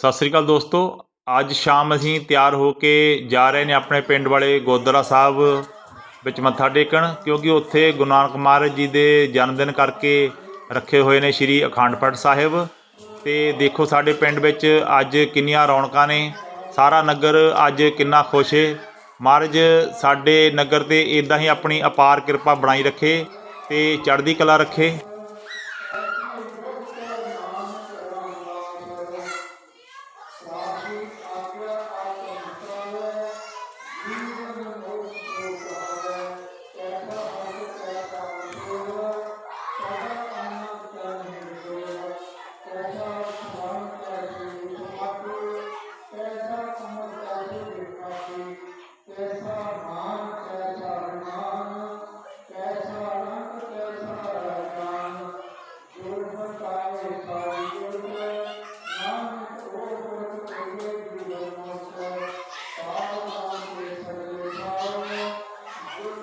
ਸਤਿ ਸ੍ਰੀ ਅਕਾਲ ਦੋਸਤੋ। ਅੱਜ ਸ਼ਾਮ ਅਸੀਂ ਤਿਆਰ ਹੋ ਕੇ ਜਾ ਰਹੇ ਨੇ ਆਪਣੇ ਪਿੰਡ ਵਾਲੇ ਗੁਰਦੁਆਰਾ ਸਾਹਿਬ ਵਿੱਚ ਮੱਥਾ ਟੇਕਣ, ਕਿਉਂਕਿ ਉੱਥੇ ਗੁਰੂ ਨਾਨਕ ਮਹਾਰਾਜ ਜੀ ਦੇ ਜਨਮ ਦਿਨ ਕਰਕੇ ਰੱਖੇ ਹੋਏ ਨੇ ਸ੍ਰੀ ਅਖੰਡ ਪਾਠ ਸਾਹਿਬ। ਤੇ ਦੇਖੋ ਸਾਡੇ ਪਿੰਡ ਵਿੱਚ ਅੱਜ ਕਿੰਨੀਆਂ ਰੌਣਕਾਂ ਨੇ। ਸਾਰਾ ਨਗਰ ਅੱਜ ਕਿੰਨਾ ਖੁਸ਼ ਹੈ ਮਹਾਰਾਜ, ਸਾਡੇ ਨਗਰ ਤੇ ਇਦਾਂ ਹੀ ਆਪਣੀ ਅਪਾਰ ਕਿਰਪਾ ਬਣਾਈ ਰੱਖੇ ਤੇ ਚੜ੍ਹਦੀ ਕਲਾ ਰੱਖੇ।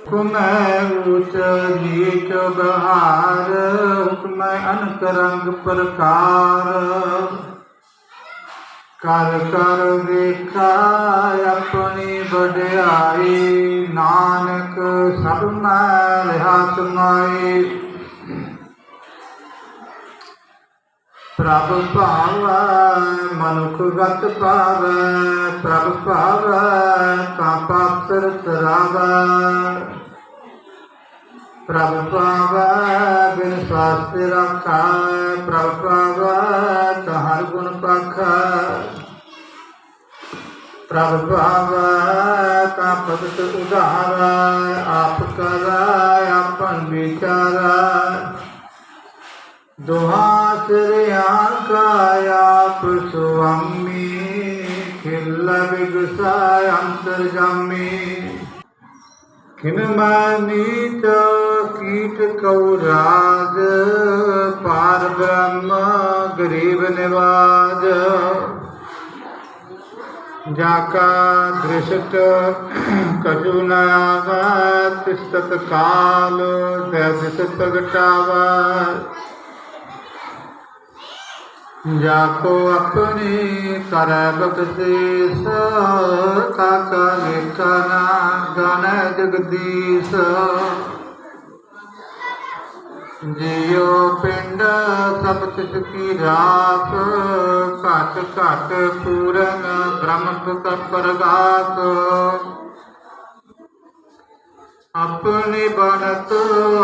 ਹੁਕਮੈ ਉਚ ਨੀਚ ਬਹਾਰ ਹੁਕਮੈ ਅਨਕ ਰੰਗ ਪ੍ਰਕਾਰ। ਕਰ ਕਰ ਦੇਖਾ ਆਪਣੀ ਵਡਿਆਈ। ਨਾਨਕ ਸਭ ਮੈਂ ਰਹਾ ਸਮਾਈ। ਪ੍ਰਭ ਭਾਵੈ, ਮਨੁਖ ਗਤ ਪਾਵੈ। ਪ੍ਰਭ ਭਾਵੈ, ਤਾਂ ਪਾਤਰ ਤਰਾਵੈ ਪ੍ਰਭ ਪਾਵੈ ਬਿਨ ਸਾਸਤਿ ਰਾਖੈ, ਪ੍ਰਭ ਪਾਵੈ ਤਾਂ ਹਰ ਗੁਣ ਪਾਖੈ। ਪ੍ਰਭ ਭਾਵੈ ਤਾਂ ਭਗਤ ਉਧਾਰੈ, ਆਪ ਕਰੈ, ਆਪਨ ਵਿਚਾਰੈ। ਦੁਹਾ ਸਿਰਿਆਂ ਕਾ ਆਪ ਸੁਆਮੀ, ਖਿਲ ਵਿਗਸਾ ਅੰਤਰ ਜਾਮੀ। ਕਿਨ ਮਾਨੀਤ ਕੀਟ ਕਉ ਰਾਜ, ਪਾਰ ਬ੍ਰਹਮ ਗਰੀਬ ਨਿਵਾਜ। ਜਾ ਕਾ ਦ੍ਰਿਸ਼ਟ ਕਜੂ ਨ ਆਵੈ, ਤਿਸਤ ਕਾਲ ਦੇ ਦਿਸ ਪ੍ਰਗਟਾਵੈ। ਜਾ ਕੋ ਆਪਣੀ ਕਰੈ ਬਖਸ਼ੀਸ ਕਾਕਾ ਲੇਖਨਾ ਗਾਨੈ ਜਗਦੀਸ਼। ਜਿਉ ਪਿੰਡ ਸਭ ਤਿਸ ਕੀ ਰਾਸ, ਘਟ ਘਟ ਪੂਰਨ ਬ੍ਰਹਮ ਸੁਖ ਆਪਣੀ ਬਨਤ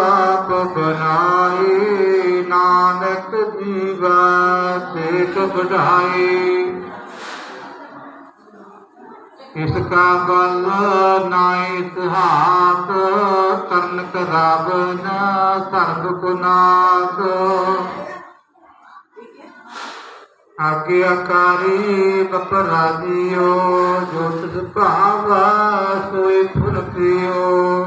ਆਪ ਬਨਾਈ, ਨਾਨਕ ਜੀਵਾ ਸੇਖ ਇਸ ਕਾ ਬਲ ਨਾਇ ਇਤਿਹਾਸ ਕਰਨ ਕਰਾਵਨ ਸਰਬ ਗੁਨਾਸ ਆਗਿਆਕਾਰੀ ਬਪਰਾਜੀਓ, ਜੋ ਤਿਸ ਭਾਵਾ ਸੋਈ ਫੁਨ ਪਿਓ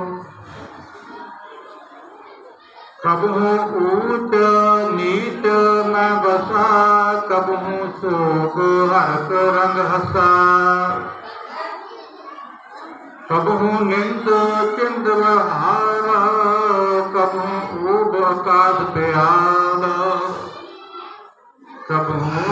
ਕਬਹੂ ਮੈਂ ਬਸਾ ਕਬਹੂ ਸੋਗ ਹਰਕ ਰੰਗ ਹਸਾ। ਕਬਹੂ ਨਿੰਦ ਚਿੰਦ ਵਹਾਰ ਕਬਹੂ ਊਬ ਆਕਾਸ਼ ਪਿਆਲ। ਕਬਹੂ